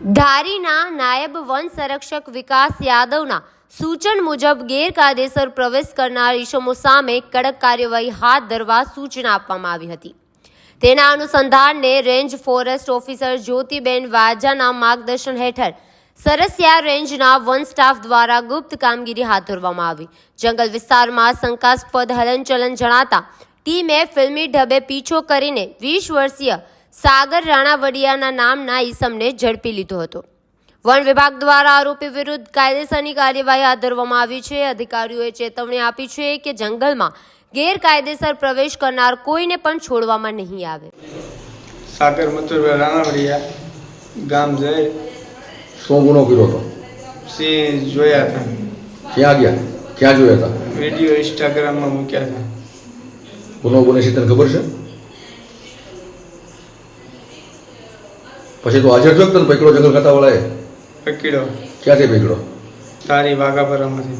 ધારીના નાયબ વન સંરક્ષક વિકાસ યાદવના સૂચન મુજબ ગેરકાયદેસર પ્રવેશ કરનાર ઇસમો સામે કડક કાર્યવાહી હાથ ધરવા સૂચના આપવામાં આવી હતી. તેના અનુસંધાનને રેન્જ ફોરેસ્ટ ઓફિસર જ્યોતિબેન વાજાના માર્ગદર્શન હેઠળ સરસિયા રેન્જના વન સ્ટાફ દ્વારા ગુપ્ત કામગીરી હાથ ધરવામાં આવી. જંગલ વિસ્તારમાં શંકાસ્પદ હલનચલન જણાતા ટીમે ફિલ્મી ઢબે પીછો કરીને વીસ વર્ષીય સાગર રાણાવડિયાના નામના ઈસમને ઝડપી લીધો હતો. વન વિભાગ દ્વારા આરોપી વિરુદ્ધ કાયદેસરની કાર્યવાહી હાથ ધરવામાં આવી છે. અધિકારીઓએ ચેતવણી આપી છે કે જંગલમાં ગેરકાયદેસર પ્રવેશ કરનાર કોઈને પણ છોડવામાં નહીં આવે. સાગર મથુરભાઈ રાણાવડિયા ગામ જઈ શું ગુનો કર્યો હતો? સિંહ જોયા હતા. ક્યાં ગયા? ક્યાં જોયા હતા? વીડિયો ઇન્સ્ટાગ્રામમાં મૂક્યા હતા. ગુનો બને છે તને ખબર છે? પછી તો હાજર થયો કે તને પકડો જંગલ ખાતાવાળાએ? પકડ્યો ક્યાંથી પકડ્યો તારી વાઘાપરામાંથી